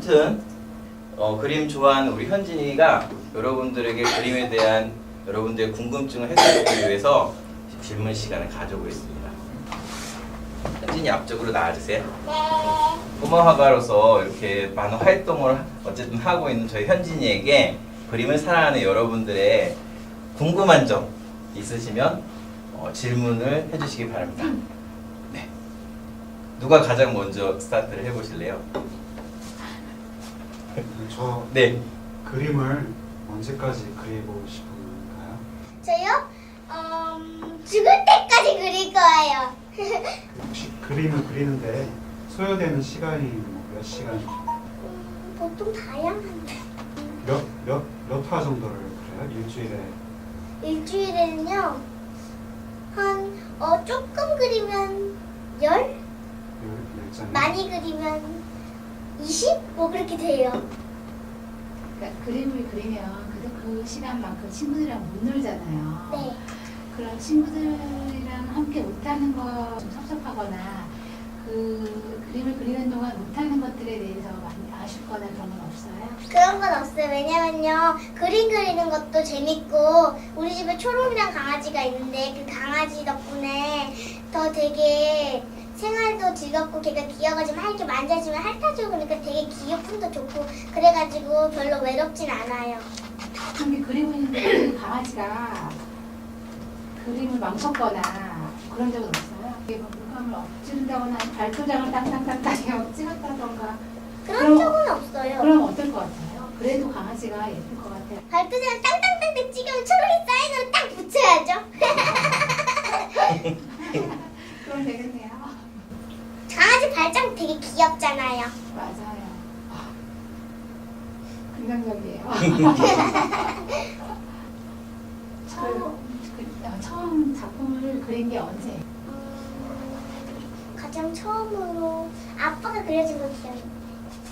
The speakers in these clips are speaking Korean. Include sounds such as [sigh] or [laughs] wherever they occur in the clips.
아무튼 어, 그림 좋아하는 우리 현진이가 여러분들에게 그림에 대한 여러분들의 궁금증을 해소하기 위해서 질문 시간을 가져보겠습니다. 현진이 앞쪽으로 나와주세요. 네. 꼬마 화가로서 이렇게 많은 활동을 어쨌든 하고 있는 저희 현진이에게 그림을 사랑하는 여러분들의 궁금한 점 있으시면 어, 질문을 해주시기 바랍니다. 네. 누가 가장 먼저 스타트를 해보실래요? 저 네. 그림을 언제까지 그리고 싶은가요? 저요? 음, 죽을 때까지 그릴 거예요. [laughs] 혹시 그림을 그리는데 소요되는 시간이 뭐몇 시간, 음, 보통 다양한데. 몇, 몇, 몇 화 정도를 그려요? 일주일에 일주일에는요, 한, 어, 조금 그리면 열? 열, 열 장? 많이 그리면 20? 뭐 그렇게 돼요. 그러니까 그림을 그리면 그래도 그 시간만큼 친구들이랑 못 놀잖아요. 네. 그런 친구들이랑 함께 못하는 거 좀 섭섭하거나 그 그림을 그리는 동안 못하는 것들에 대해서 많이 아쉽거나 그런 건 없어요? 그런 건 없어요. 왜냐면요, 그림 그리는 것도 재밌고, 우리 집에 초롱이랑 강아지가 있는데, 그 강아지 덕분에 더 되게 생활도 즐겁고, 걔가 귀여워지면 할게 만져주면 핥아주고, 그러니까 되게 기억품도 좋고, 그래가지고 별로 외롭진 않아요. 근데 그리고 있는데 그 강아지가 그림을 망쳤거나 그런 적은 없어요? 이게 뭐 물감을 엎지른다거나 발도장을 땅땅땅땅 찍었다던가 그런 그럼- 적은 없어요. 그럼 어떨 것 같아요? 그래도 강아지가 예쁠 것 같아요. 발도장 땅땅땅땅 찍으면 초롱이 사인으로 딱 붙여야죠. [laughs] 그럼 되겠네요. 발장 되게 귀엽잖아요. 맞아요. 긍정적이에요. [laughs] 처음, 그, 어, 처음 작품을 그린 게 언제? 음, 가장 처음으로 아빠가 그려준 거 기억나.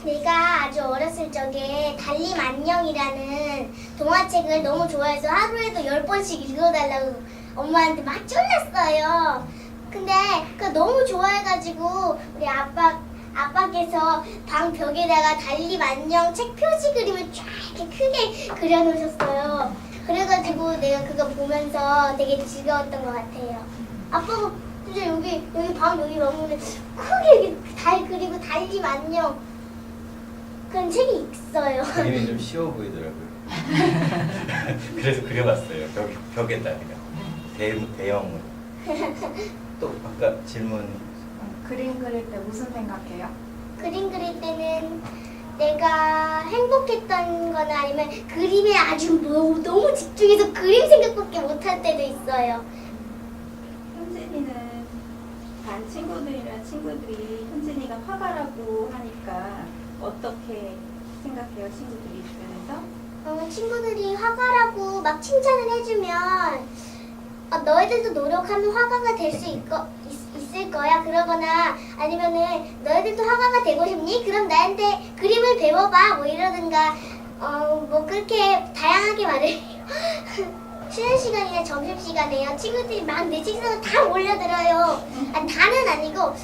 내가 아주 어렸을 적에 달림 안녕이라는 동화책을 너무 좋아해서 하루에도 열 번씩 읽어달라고 엄마한테 막 쫄렸어요. 근데 그 너무 좋아해가지고 우리 아빠 아빠께서 방 벽에다가 달림 안녕 책 표지 그림을 쫙 이렇게 크게 그려놓으셨어요. 그래가지고 내가 그거 보면서 되게 즐거웠던 것 같아요. 아빠가 진짜 여기 여기 방 여기 먹는데 크게 이렇게 달 그리고 달림 안녕 그런 책이 있어요. 그림이 좀 쉬워 [laughs] 보이더라고요. [laughs] 그래서 그려봤어요. 벽, 벽에다가 대, 대형으로. [laughs] 또 아까 질문 그림 그릴 때 무슨 생각해요? 그림 그릴 때는 내가 행복했던 거나 아니면 그림에 아주 뭐, 너무 집중해서 그림 생각밖에 못할 때도 있어요. 현진이는 반 친구들이랑 친구들이 현진이가 화가라고 하니까 어떻게 생각해요? 친구들이 주변에서? 어, 친구들이 화가라고 막 칭찬을 해주면 어, 너희들도 노력하면 화가가 될 수 있을 거야. 그러거나 아니면은 너희들도 화가가 되고 싶니? 그럼 나한테 그림을 배워봐. 뭐 이러든가. 어 뭐 그렇게 다양하게 말을 해요. [laughs] 쉬는 시간이나 점심시간에요. 친구들이 막 내 책상에 다 몰려들어요. 아, 다는 아니고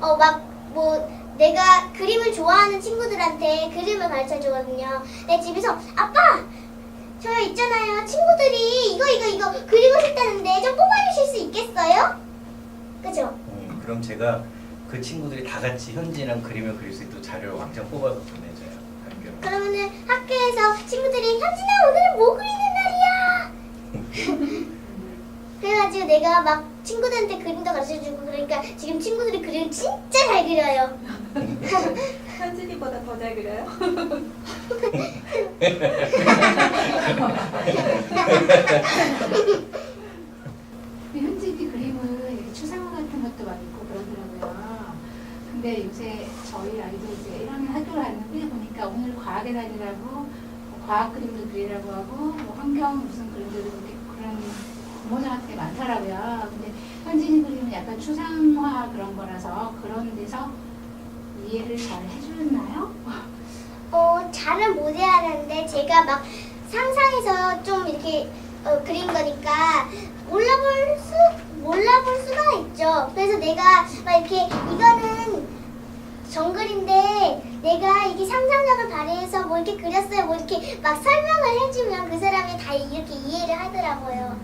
어 막 뭐 내가 그림을 좋아하는 친구들한테 그림을 가르쳐 주거든요. 내 집에서 아빠 저 있잖아요. 친구들이 이거 이거 이거 그리고 싶다는데 좀 뽑아주실 수 있겠어요? 그죠? 음, 그럼 제가 그 친구들이 다 같이 현진이랑 그림을 그릴 수 있도록 자료를 왕창 뽑아서 보내줘요. 한겨울. 그러면은 학교에서 친구들이 현진아 오늘은 뭐 그리는 날이야? [laughs] 그래가지고 내가 막 친구들한테 그림도 가르쳐주고 그러니까 지금 친구들이 그림 진짜 잘 그려요. [laughs] 현진이보다 더 잘 그려요? [laughs] 현진이 그림은 이렇게 추상화 같은 것도 많이 있고 그러더라고요. 근데 요새 저희 아이도 이제 1학년 학교를 갔는데 보니까 오늘 과학에 다니라고 뭐 과학 그림도 그리라고 하고 뭐 환경 무슨 이렇게 그런 부모님한테 많더라고요. 근데 현진이 그림은 약간 추상화 그런 거라서 그런 데서 이해를 잘 해주나요? 어 잘은 못 해하는데 제가 막 상상해서 좀 이렇게 어, 그린 거니까 몰라볼 수 몰라볼 수가 있죠. 그래서 내가 막 이렇게 이거는 정글인데 내가 이게 상상력을 발휘해서 뭐 이렇게 그렸어요 뭐 이렇게 막 설명을 해주면 그 사람이 다 이렇게 이해를 하더라고요.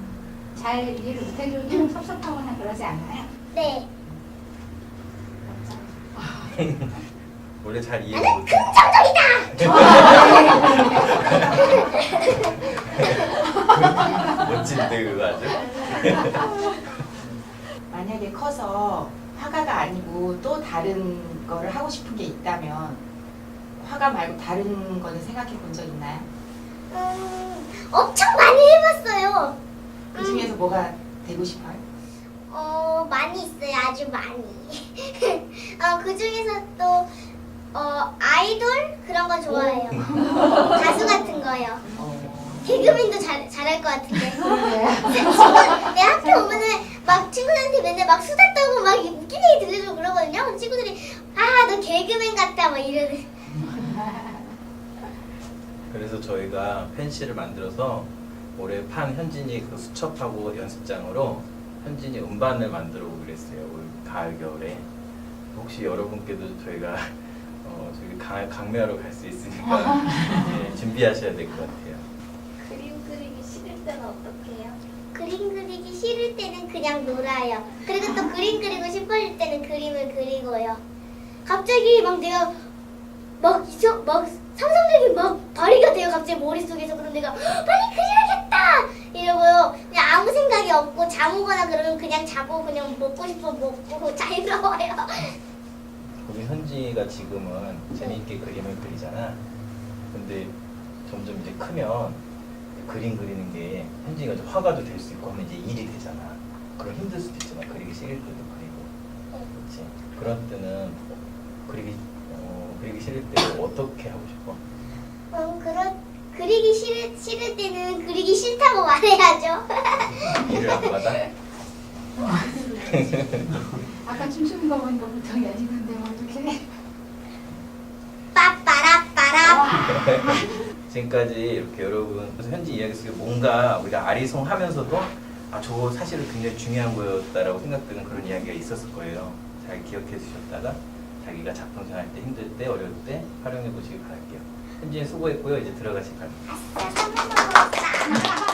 잘 이해를 못해주면 섭섭하거나 그러지 않아요? 네. [laughs] 원래 잘 이해 못해. 멋진데 [laughs] 그거 아주. [laughs] 만약에 커서 화가가 아니고 또 다른 거를 하고 싶은 게 있다면 화가 말고 다른 거는 생각해 본 적 있나요? 음, 엄청 많이 해봤어요. 그 중에서 뭐가 되고 싶어요? 어, 많이 있어요. 아주 많이. [laughs] 어, 그 중에서 또, 어, 아이돌? 그런 거 좋아해요. 가수 같은 거요. 어, 개그맨도 잘, 잘할 것 같은데. 그러게요. [laughs] 친구, 내 학교 오면은 막 친구들한테 맨날 막 수다 떨고 막 웃긴 얘기 들려주고 그러거든요. 그럼 친구들이, 아, 너 개그맨 같다. 막 이러는. 그래서 저희가 펜시를 만들어서 올해 판 현진이 그 수첩하고 연습장으로 현진이 음반을 만들어 오기로 했어요. 올 가을 겨울에 혹시 여러분께도 저희가 어, 저기 강, 강매하러 갈 수 있으니까 [laughs] 예, 준비하셔야 될 것 같아요. 그림 그리기 싫을 때는 어떻게 해요? 그림 그리기 싫을 때는 그냥 놀아요. 그리고 또 그림 그리고 싶어질 때는 그림을 그리고요. 갑자기 막 내가 막 이상 막 상상력이 막 발휘가 돼요. 갑자기 머릿속에서 그럼 내가 빨리 그려야겠다 이러고요. 그냥 아무 생각이 없고 잠오거나 그러면 그냥 자고 그냥 먹고 싶어 먹고 [laughs] 자유로워요. 우리 현지가 지금은 재미있게 그림을 그리잖아. 근데 점점 이제 크면 그림 그리는 게 현지가 이제 화가도 될 수 있고 하면 이제 일이 되잖아. 그럼 힘들 수도 있잖아. 그리기 싫을 때도 그리고. 그렇지. 그런 때는 그리기 어, 그리기 싫을 때 어떻게 하고 싶어? 음, 그러, 그리기 싫을, 싫을 때는 그리기 싫다고 말해야죠. [laughs] 일을 안 받아? [laughs] 아까 춤추는 거 보니까 보통 연인인데 뭐 어떻게? 빠빠라 빠라. [laughs] 지금까지 이렇게 여러분 현지 이야기 속에 뭔가 우리가 아리송하면서도 아 저거 사실은 굉장히 중요한 거였다라고 생각되는 그런 이야기가 있었을 거예요. 잘 기억해 주셨다가 자기가 작품 생활 때 힘들 때 어려울 때 활용해 보시기 바랄게요. 현지인 수고했고요. 이제 선물 먹었다.